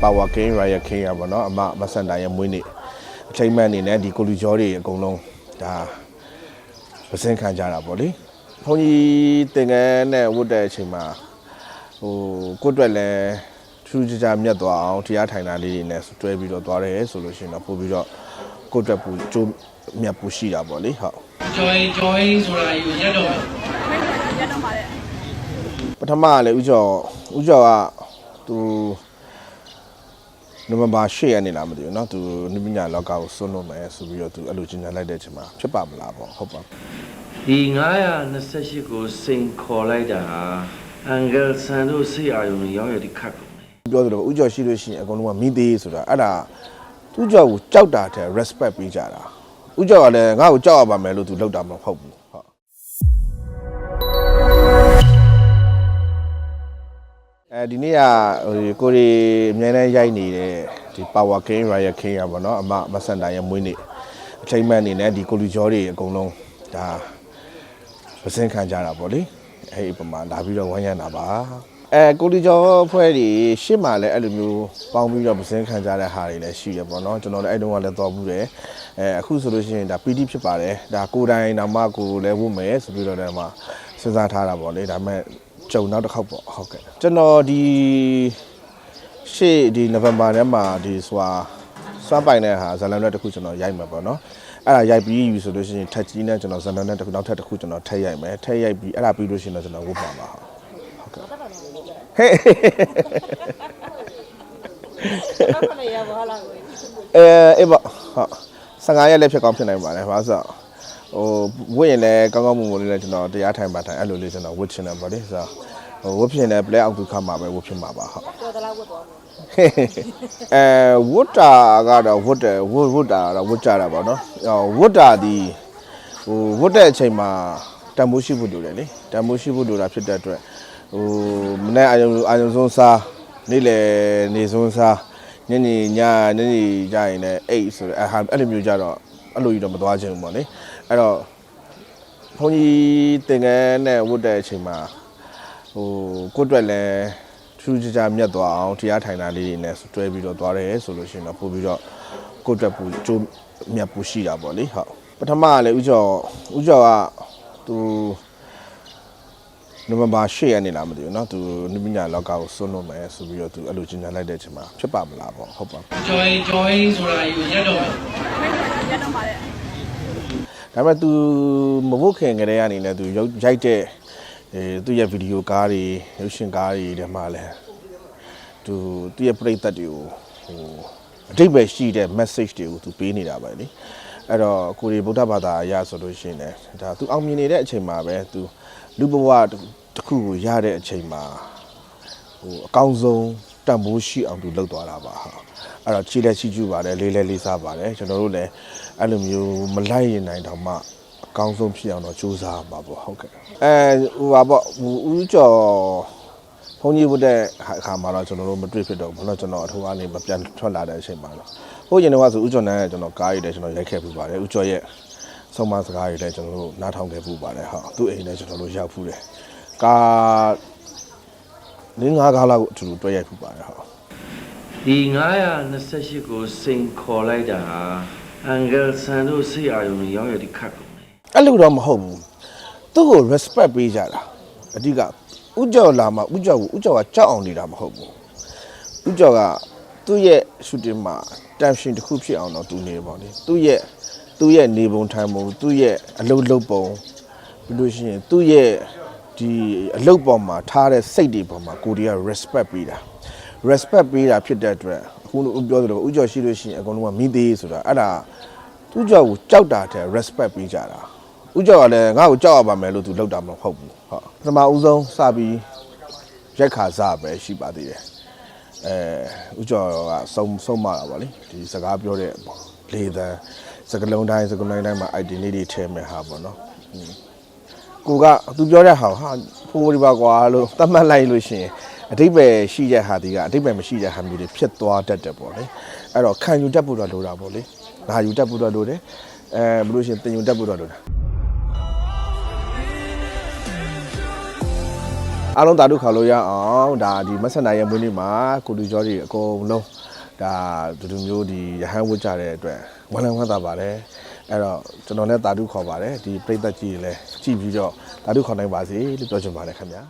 Power King Riot King ရပါတော့အမမဆန်တာရဲ့မွေးနေ့အချိန်မှန်အနေနဲ့ဒီကိုလူကျော်တွေအကုန်လုံးဒါပစင်ခံကြတာပေါ့လေဘုန်းကြီးတင်ငန်းနဲ့ဝတ်တဲ့အချိန်မှာဟိုကိုယ့်အတွက်လည်းထူးခြားခြားမြတ်သွားအောင်တရားထိုင်တာလေးတွေနဲ့တွဲပြီးတော့သွားတယ်ဆိုလို့ရှိရင်တော့ပို့ပြီးတော့ကိုယ့်အတွက်ပူကျိုးမြတ်ပူရှိတာပေါ့လေဟုတ် join join ဆိုတာယူရက်တော့မယ်ပထမကလည်းဥကျော်ဥကျော်ကသူ နိုဝင်ဘာ10ရက်နေ့လားမသိဘူးเนาะသူနိပညာလောကကိုစွန့်လို့မယ်ဆိုပြီးတော့သူအဲ့လိုကြီးညာလိုက်တဲ့အချိန်မှာဖြစ်ပါမလားပေါ့ဟုတ်ပါ ဒီ928ကိုစိန်ခေါ်လိုက်တာဟာအန်ဂယ်ဆန်တို့စိတ်အာရုံတွေရောက်ရတဲ့ခတ်ကုန်တယ် ပြောသလိုဥကျော်ရှိလို့ရှိရင်အကုန်လုံးကမိသေးဆိုတာအဲ့ဒါသူ့ကျော်ကိုကြောက်တာတဲ့ respect ပေးကြတာဥကျော်ကလည်းငါ့ကိုကြောက်ရပါမယ်လို့သူလောက်တာမဟုတ်ဘူး အဲဒီနေ့ကဟိုကိုရီအများနဲ့ရိုက်နေတဲ့ဒီ Power King Riot King ရပါတော့အမမဆန်တာရဲ့မွေးနေ့အချိန်မှန်အနေနဲ့ဒီကိုလူကျော်တွေအကုန်လုံးဒါပစင်ခံကြတာပေါ့လေအဲ့ဒီပမာလာပြီးတော့ဝမ်းရမ်းတာပါအဲကိုလူကျော်ဖွဲ့တွေရှေ့မှာလည်းအဲ့လိုမျိုးပေါင်းပြီးတော့ပစင်ခံကြတဲ့ဟာတွေလည်းရှိရပေါ့နော်ကျွန်တော်လည်းအဲ့တုန်းကလည်းတော်ဘူးတယ်အဲအခုဆိုလို့ရှိရင်ဒါ PD ဖြစ်ပါတယ်ဒါကိုယ်တိုင်တော့မှကိုယ်လည်းဝတ်မယ်ဆိုပြီးတော့လည်းမှစဉ်းစားထားတာပေါ့လေဒါပေမဲ့ ကြုံနောက်တစ်ခေါက်ပေါ့ဟုတ်ကဲ့ကျွန်တော်ဒီရှေ့ဒီနိုဝင်ဘာထဲမှာဒီဆိုတာစွမ်းပိုင်တဲ့ဟာဇလန်ရက်တစ်ခုကျွန်တော်ရိုက်မှာပေါ့နော်အဲ့ဒါရိုက်ပြီးပြီဆိုလို့ရှိရင်ထက်ကြီးနဲ့ကျွန်တော်ဇလန်ရက်တစ်ခုနောက်ထပ်တစ်ခုကျွန်တော်ထက်ရိုက်မယ်ထက်ရိုက်ပြီးအဲ့ဒါပြီးလို့ရှိရင်တော့ကျွန်တော်ဝတ်ပါပါဟုတ်ကဲ့ဟဲ့ခဏရပါလားကိုအဲအေးပေါ့ဟုတ်15ရက်လည်းဖြစ်ကောင်းဖြစ်နိုင်ပါတယ်ဘာလို့ဆိုတော့ ဟိုဝတ်ရင်လည်းကောင်းကောင်းမွန်မွန်လေးလည်းကျွန်တော်တရားထိုင်ပါထိုင်အဲ့လိုလေးကျွန်တော်ဝတ်ချင်တယ်ပေါ့လေဆိုတော့ဟိုဝတ်ဖြစ်ရင်လည်း play out သူခတ်မှာပဲဝတ်ဖြစ်မှာပါဟုတ်တော်တလားဝတ်သွားမယ်အဲဝတ်တာကတော့ဝတ်တယ်ဝတ်ဝတ်တာကတော့ဝတ်ကြတာပေါ့နော်ဟိုဝတ်တာဒီဟိုဝတ်တဲ့အချိန်မှာတန်မိုးရှိဖို့လိုတယ်လေတန်မိုးရှိဖို့လိုတာဖြစ်တဲ့အတွက်ဟိုမနေ့အာယုံအာယုံဆုံးစားနေ့လေနေဆုံးစားညနေညညနေကြရင်လည်းအိတ်ဆိုတော့အဲ့ဟာအဲ့လိုမျိုးကြတော့ အဲ့လိုကြီးတော့မသွားချင်ဘူးပေါ့လေအဲ့တော့ဘုန်းကြီးတင်ငန်းနဲ့ဝတ်တဲ့အချိန်မှာ ဟိုကိုယ့်အတွက်လည်းထူးခြားခြားမြတ်သွားအောင်တရားထိုင်တာလေးတွေနဲ့တွဲပြီးတော့သွားတယ်ဆိုလို့ရှိရင်တော့ပို့ပြီးတော့ကိုယ့်အတွက်ပူကျိုးမြတ်ပူရှိတာပေါ့လေဟုတ်ပထမကလည်းဥကျော်ဥကျော်ကသူနိုဝင်ဘာ10ရက်နေ့လားမသိဘူးเนาะသူနိပညာလောကကိုစွန့်လို့မယ်ဆိုပြီးတော့သူအဲ့လိုကြီးညာလိုက်တဲ့အချိန်မှာဖြစ်ပါမလားပေါ့ဟုတ်ပါ join join ဆိုတာယူရက်တော့ မယ်ဒါပေမဲ့ तू မဟုတ်ခင်ကတည်းကနေလည်း तू ရုပ်ရိုက်တဲ့အဲသူ့ရဲ့ဗီဒီယိုကားတွေရုပ်ရှင်ကားတွေထဲမှာလည်းသူသူ့ရဲ့ပြိသက်တွေကိုဟိုအတိတ်ပဲရှိတဲ့ message တွေကိုသူပေးနေတာပဲလေအဲ့တော့ကိုရီဗုဒ္ဓဘာသာအရဆိုလို့ရှိရင်လည်းဒါသူအောင်မြင်နေတဲ့အချိန်မှာပဲသူလူဘဝတစ်ခုကိုရတဲ့အချိန်မှာဟိုအကောင်းဆုံး တန်ဖိုးရှိအောင်သူလုပ်သွားတာပါဟာအဲ့တော့ချီလက်ရှိကျူပါတယ်လေးလဲလေးစားပါတယ်ကျွန်တော်တို့လည်းအဲ့လိုမျိုးမလိုက်ရင်နိုင်တော့မှအကောင်းဆုံးဖြစ်အောင်တော့စူးစမ်းပါပေါ့ဟုတ်ကဲ့အဲဟိုပါပေါ့ဦးကျော်ဘုန်းကြီးဘုတဲ့အခါမှာတော့ကျွန်တော်တို့မတွေ့ဖြစ်တော့ဘူးတော့ကျွန်တော်အထူးအနေနဲ့ပြန်ထွက်လာတဲ့အချိန်မှာတော့ဟိုရင်တော့ဆိုဦးကျော်နဲ့ကျွန်တော်ကားရိုက်တယ်ကျွန်တော်ရိုက်ခဲ့ပြပါတယ်ဦးကျော်ရဲ့ဆုံးမစကားတွေလည်းကျွန်တော်တို့နားထောင်ခဲ့ပြပါတယ်ဟုတ်သူ့အိမ်လည်းကျွန်တော်တို့ရောက်ဖူးတယ်ကား လင်းငါးကားလောက်အထူတူတွဲရိုက်ပူပါတယ်ဟုတ်ဒီ928ကိုစိန်ခေါ်လိုက်တာဟာအန်ဂယ်ဆန်တို့စိတ်အာရုံတွေရောက်ရတဲ့ခတ်ကုန်တယ်အဲ့လိုတော့မဟုတ်ဘူးသူ့ကို respect ပေးကြတာအဓိကဥကြော်လာမှာဥကြော်ကိုဥကြော်ကကြောက်အောင်နေတာမဟုတ်ဘူးဥကြော်ကသူ့ရဲ့ shooting မှာ tension တစ်ခုဖြစ်အောင်တော့သူနေပါလေသူ့ရဲ့သူ့ရဲ့နေပုံထိုင်ပုံသူ့ရဲ့အလုပ်လုပ်ပုံပြီးလို့ရှိရင်သူ့ရဲ့ ဒီအလုပ်ပေါ်မှာထားတဲ့စိတ်တွေပေါ်မှာကိုဒီက respect ပေးတာ respect ပေးတာဖြစ်တဲ့အတွက်အခုလိုပြောသလိုဥကြော်ရှိလို့ရှိရင်အကုန်လုံးကမိသေးဆိုတာအဲ့ဒါသူ့ကြော်ကိုကြောက်တာတဲ့ respect ပေးကြတာဥကြောကလည်းငါ့ကိုကြောက်ရပါမယ်လို့သူလောက်တာမဟုတ်ဘူးဟုတ်ပထမဦးဆုံးစပြီးရက်ခါစပဲရှိပါသေးတယ်အဲဥကြောကစုံစုံမတာဗောလေဒီစကားပြောတဲ့လေသံစကလုံးတိုင်းစကလုံးတိုင်းမှာ ID လေးတွေထည့်မယ်ဟာဗောနော်ဟွန်း ကိုကသူပြောတဲ့ဟာဟာဖိုးဒီပါကွာလို့သတ်မှတ်လိုက်လို့ရှိရင်အတိတ်ပဲရှိတဲ့ဟာဒီကအတိတ်ပဲမရှိတဲ့ဟာမျိုးတွေဖြစ်သွားတတ်တယ်ပေါ့လေအဲ့တော့ခံယူတတ်ဖို့တော့လိုတာပေါ့လေငါယူတတ်ဖို့တော့လိုတယ်အဲဘယ်လိုရှင်တင်ယူတတ်ဖို့တော့လိုတာအားလုံးတာတုခေါ်လို့ရအောင်ဒါဒီမဆက်နိုင်ရဲ့မွေးနေ့မှာကိုလူကျော်တွေအကုန်လုံးဒါဒီလိုမျိုးဒီရဟန်းဝတ်ကြတဲ့အတွက်ဝမ်းလန်းဝမ်းသာပါတယ် အဲ့တော့ကျွန်တော်လည်းတာတုခေါ်ပါတယ်ဒီပြိသက်ကြီးတွေလည်းကြည့်ပြီးတော့တာတုခေါ်နိုင်ပါစေလို့ပြောချင်ပါတယ်ခင်ဗျာ